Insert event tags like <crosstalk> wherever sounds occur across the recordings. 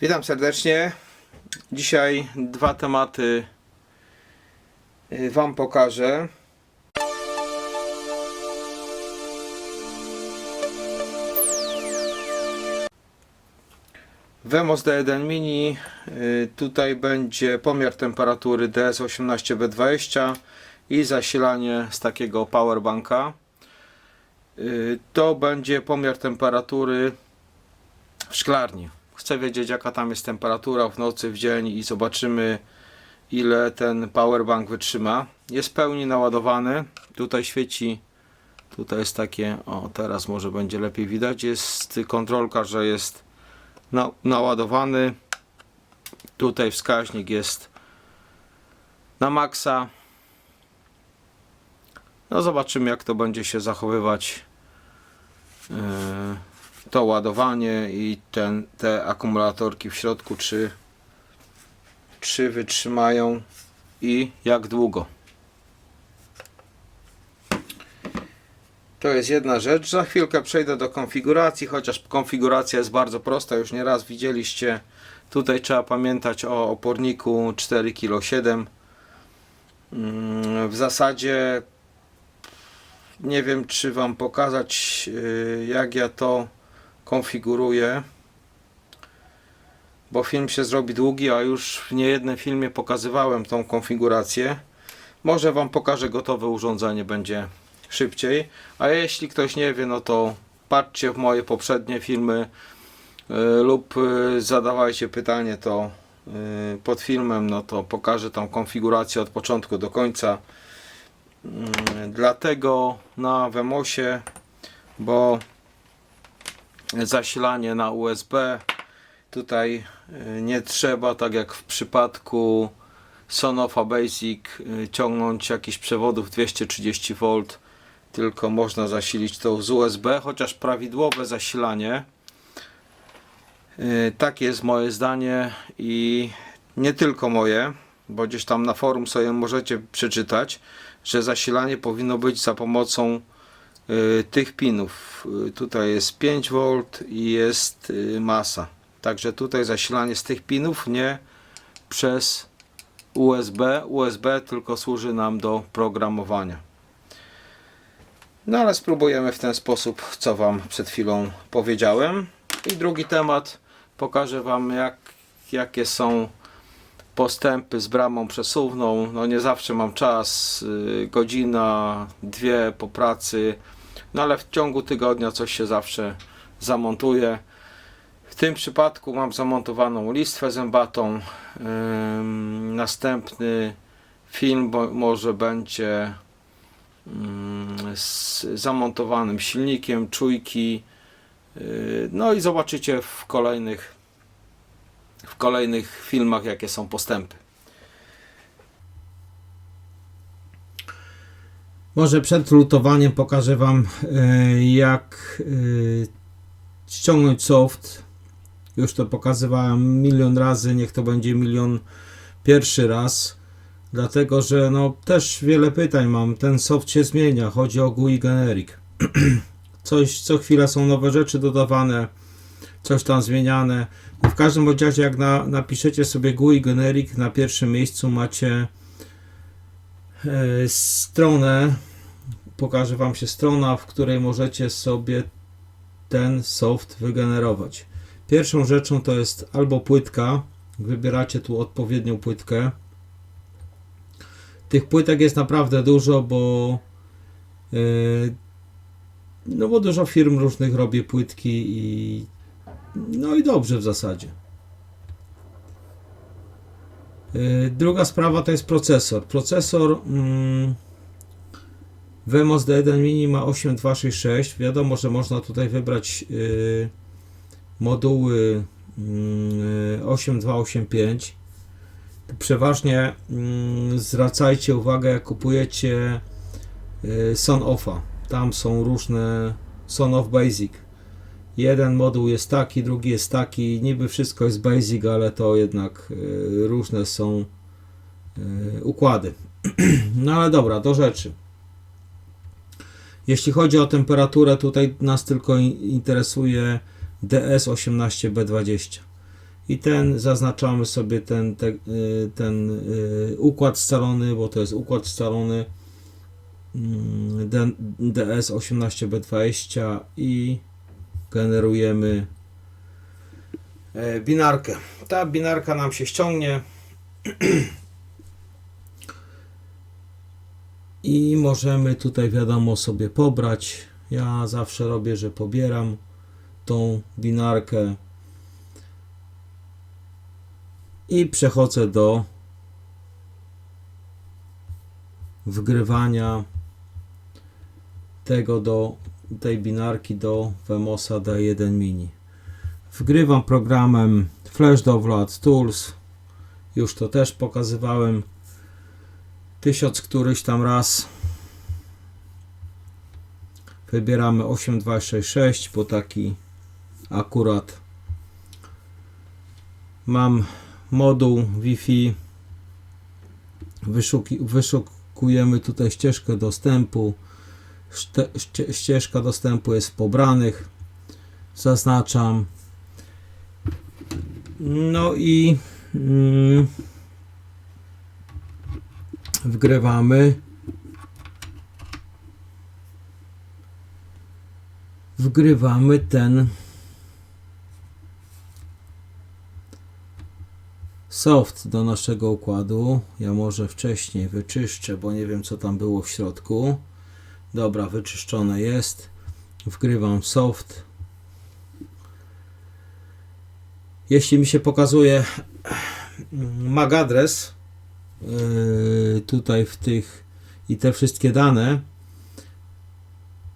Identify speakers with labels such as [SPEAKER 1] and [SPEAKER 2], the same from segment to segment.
[SPEAKER 1] Witam serdecznie. Dzisiaj dwa tematy y, Wam pokażę. Wemos D1 Mini. y, Tutaj będzie pomiar temperatury DS18B20 i zasilanie z takiego powerbanka. Y, To będzie pomiar temperatury w szklarni. Chcę wiedzieć jaka tam jest temperatura w nocy, w dzień i zobaczymy ile ten powerbank wytrzyma. Jest w pełni naładowany. Tutaj świeci, tutaj jest takie, o teraz może będzie lepiej widać, jest kontrolka, że jest na, naładowany. Tutaj wskaźnik jest na maksa. No zobaczymy jak to będzie się zachowywać yy, to ładowanie i ten, te akumulatorki w środku czy, czy wytrzymają i jak długo. To jest jedna rzecz. Za chwilkę przejdę do konfiguracji, chociaż konfiguracja jest bardzo prosta. Już nieraz widzieliście. Tutaj trzeba pamiętać o oporniku 4 kg 7. W zasadzie nie wiem czy Wam pokazać yy, jak ja to konfiguruję bo film się zrobi długi, a już w niejednym filmie pokazywałem tą konfigurację. Może Wam pokażę gotowe urządzenie, będzie szybciej. A jeśli ktoś nie wie, no to patrzcie w moje poprzednie filmy y, lub y, zadawajcie pytanie to y, pod filmem, no to pokażę tą konfigurację od początku do końca. Mm, Dlatego na Wemosie, bo zasilanie na USB. Tutaj y, nie trzeba, tak jak w przypadku Sonofa Basic, y, ciągnąć jakichś przewodów 230 V, tylko można zasilić to z USB, chociaż prawidłowe zasilanie, y, takie jest moje zdanie i nie tylko moje, bo gdzieś tam na forum sobie możecie przeczytać, że zasilanie powinno być za pomocą tych pinów. Y, Tutaj jest 5V i jest y, masa. Także tutaj zasilanie z tych pinów, nie przez USB. USB tylko służy nam do programowania. No ale spróbujemy w ten sposób, co Wam przed chwilą powiedziałem. I drugi temat, pokażę Wam jak, jakie są postępy z bramą przesuwną. No nie zawsze mam czas, godzina, dwie po pracy, no ale w ciągu tygodnia coś się zawsze zamontuje. W tym przypadku mam zamontowaną listwę zębatą. Następny film może będzie z zamontowanym silnikiem, czujki. Yy, no i zobaczycie w kolejnych w kolejnych filmach jakie są postępy.
[SPEAKER 2] Może przed lutowaniem pokażę Wam e, jak e, ściągnąć soft. Już to pokazywałem milion razy, niech to będzie milion pierwszy raz. Dlatego, że no też wiele pytań mam. Ten soft się zmienia. Chodzi o GUI Generic. <clears throat> Coś, co chwila są nowe rzeczy dodawane, coś tam zmieniane. W każdym razie, jak na, napiszecie sobie GUI Generic, na pierwszym miejscu macie stronę. Pokażę Wam się strona, w której możecie sobie ten soft wygenerować. Pierwszą rzeczą to jest albo płytka. Wybieracie tu odpowiednią płytkę. Tych płytek jest naprawdę dużo, bo yy, no bo dużo firm różnych robi płytki i no i dobrze w zasadzie. Yy, Druga sprawa to jest procesor. Procesor mm, Vemos D1 Mini ma 8266. Wiadomo, że można tutaj wybrać yy, moduły yy, 8285. Przeważnie mm, zwracajcie uwagę, jak kupujecie yy, Son. Tam są różne Son of Basic. Jeden moduł jest taki, drugi jest taki. Niby wszystko jest basic, ale to jednak y, różne są y, układy. <clears throat> No ale dobra, do rzeczy. Jeśli chodzi o temperaturę, tutaj nas tylko in- interesuje DS18B20. i ten zaznaczamy sobie ten, te, y, ten układ scalony, bo to jest układ scalony mm, D- DS18B20 i generujemy e, binarkę. Ta binarka nam się ściągnie <clears throat> i możemy tutaj wiadomo sobie pobrać. Ja zawsze robię, że pobieram tą binarkę i przechodzę do wgrywania tego do tej binarki do Vemosa D1 Mini. Wgrywam programem Flash Download Tools. Już to też pokazywałem tysiąc któryś tam raz. Wybieramy 8266, bo taki akurat mam moduł Wi-Fi. Wyszuki, wyszukujemy tutaj ścieżkę dostępu. Ście, ście, ścieżka dostępu jest w pobranych. Zaznaczam. No i mm, wgrywamy. Wgrywamy ten soft do naszego układu. Ja może wcześniej wyczyszczę, bo nie wiem co tam było w środku. Dobra, wyczyszczone jest. Wgrywam soft. Jeśli mi się pokazuje MAC adres yy, tutaj w tych i te wszystkie dane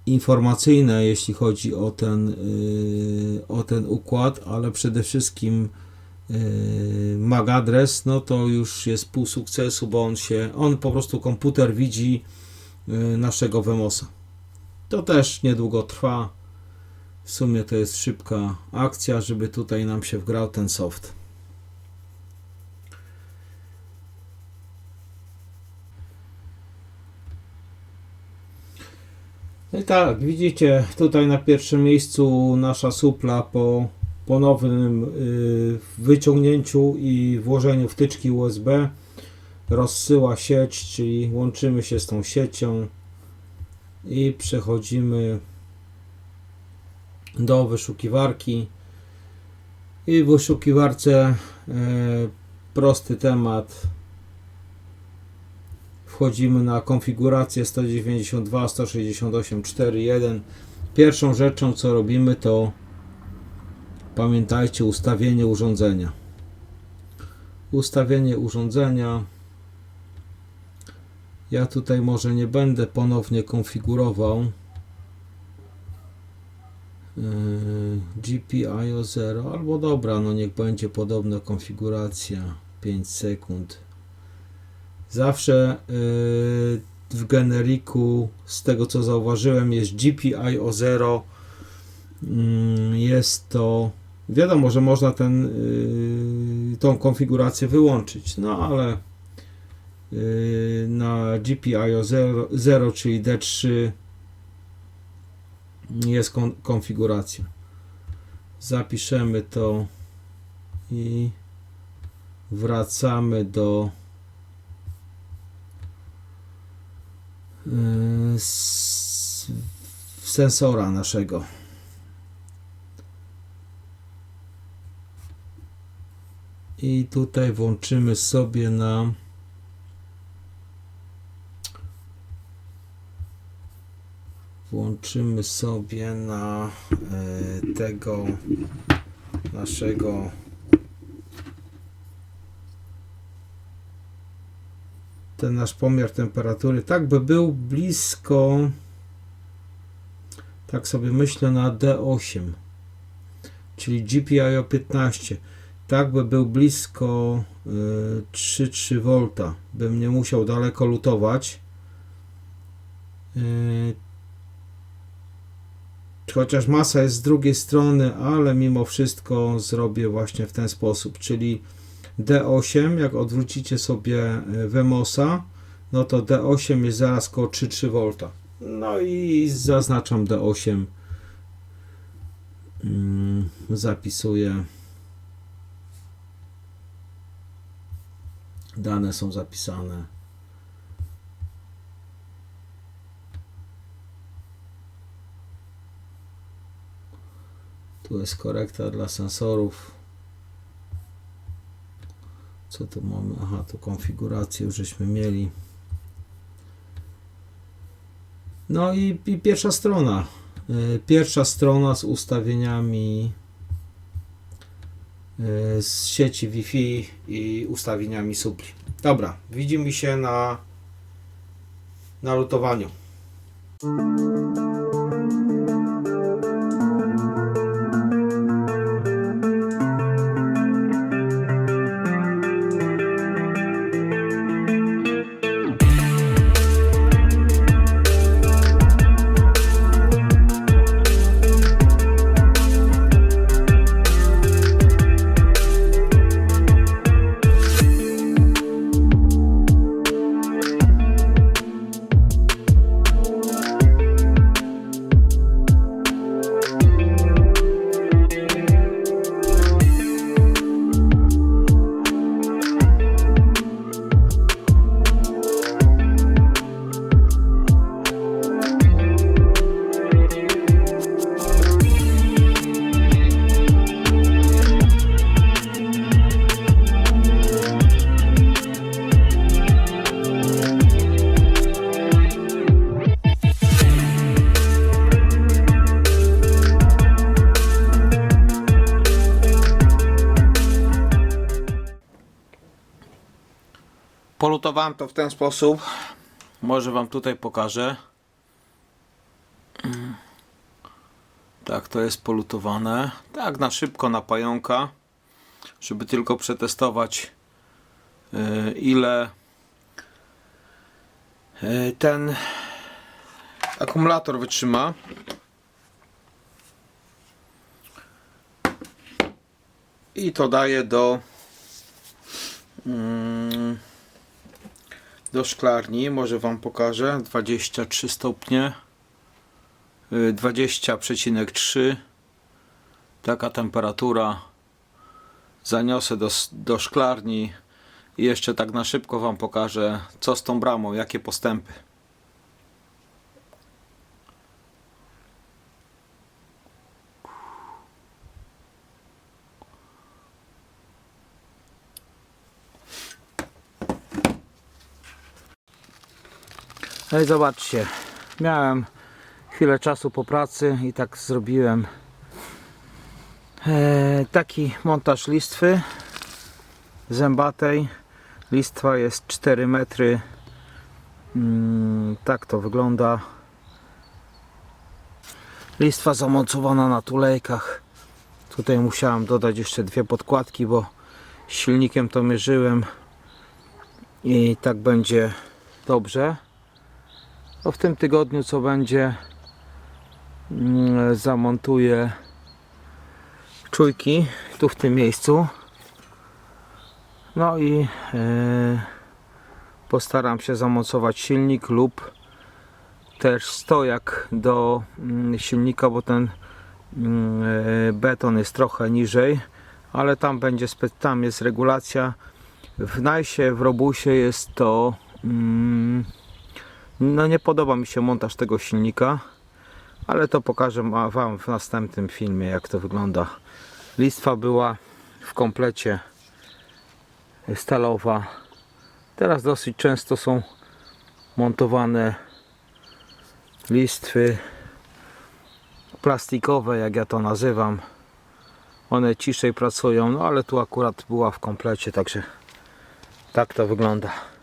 [SPEAKER 2] informacyjne, jeśli chodzi o ten, yy, o ten układ, ale przede wszystkim yy, MAC adres, no to już jest pół sukcesu, bo on się, on po prostu komputer widzi naszego Vemosa. To też niedługo trwa. W sumie to jest szybka akcja, żeby tutaj nam się wgrał ten soft. No i tak, widzicie tutaj na pierwszym miejscu nasza supla po ponownym y, wyciągnięciu i włożeniu wtyczki USB rozsyła sieć, czyli łączymy się z tą siecią i przechodzimy do wyszukiwarki. I w wyszukiwarce e, prosty temat. Wchodzimy na konfigurację 192.168.4.1 pierwszą rzeczą co robimy to pamiętajcie ustawienie urządzenia. Ustawienie urządzenia ja tutaj może nie będę ponownie konfigurował Yy, GPIO 0 albo dobra, no niech będzie podobna konfiguracja 5 sekund. Zawsze yy, w generiku z tego co zauważyłem jest GPIO 0 Yy, jest to wiadomo, że można ten, yy, tą konfigurację wyłączyć no ale na GPIO 0, 0 czyli D3 jest kon konfiguracja. Zapiszemy to i wracamy do s- sensora naszego. I tutaj włączymy sobie na włączymy sobie na e, tego naszego ten nasz pomiar temperatury. Tak by był blisko tak sobie myślę na D8 czyli GPIO 15 tak by był blisko e, 3,3 V bym nie musiał daleko lutować. E, chociaż masa jest z drugiej strony, ale mimo wszystko zrobię właśnie w ten sposób, czyli D8, jak odwrócicie sobie e, Wemosa, no to D8 jest zaraz koło 3,3 V. No i zaznaczam D8. Mm, zapisuję. Dane są zapisane. Tu jest korekta dla sensorów. Co tu mamy? Aha, tu konfigurację już żeśmy mieli. No i, i pierwsza strona. Y, Pierwsza strona z ustawieniami y, z sieci Wi-Fi i ustawieniami supli. Dobra, widzimy się na na lutowaniu. Polutowałem to w ten sposób. Może Wam tutaj pokażę. Tak, to jest polutowane. Tak, na szybko, na pająka. Żeby tylko przetestować yy, ile yy, ten akumulator wytrzyma. I to daje do mm, do szklarni, może Wam pokażę. 23 stopnie. Y, 20,3 taka temperatura. Zaniosę do, do szklarni i jeszcze tak na szybko Wam pokażę co z tą bramą, jakie postępy No i zobaczcie, miałem chwilę czasu po pracy i tak zrobiłem e, taki montaż listwy zębatej. Listwa jest 4 metry. Mm, tak to wygląda. Listwa zamocowana na tulejkach. Tutaj musiałem dodać jeszcze dwie podkładki, bo silnikiem to mierzyłem i tak będzie dobrze to w tym tygodniu co będzie mm, zamontuję czujki tu w tym miejscu. No i e, postaram się zamocować silnik lub też stojak do mm, silnika bo ten mm, e, beton jest trochę niżej ale tam będzie tam jest regulacja. W Najsie w Robusie jest to no nie podoba mi się montaż tego silnika, ale to pokażę Wam w następnym filmie jak to wygląda. Listwa była w komplecie stalowa. Teraz dosyć często są montowane listwy plastikowe, jak ja to nazywam. One ciszej pracują, no ale tu akurat była w komplecie, także tak to wygląda.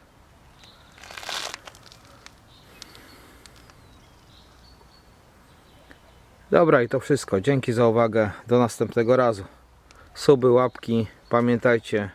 [SPEAKER 2] Dobra i to wszystko. Dzięki za uwagę. Do następnego razu. Suby, łapki. Pamiętajcie,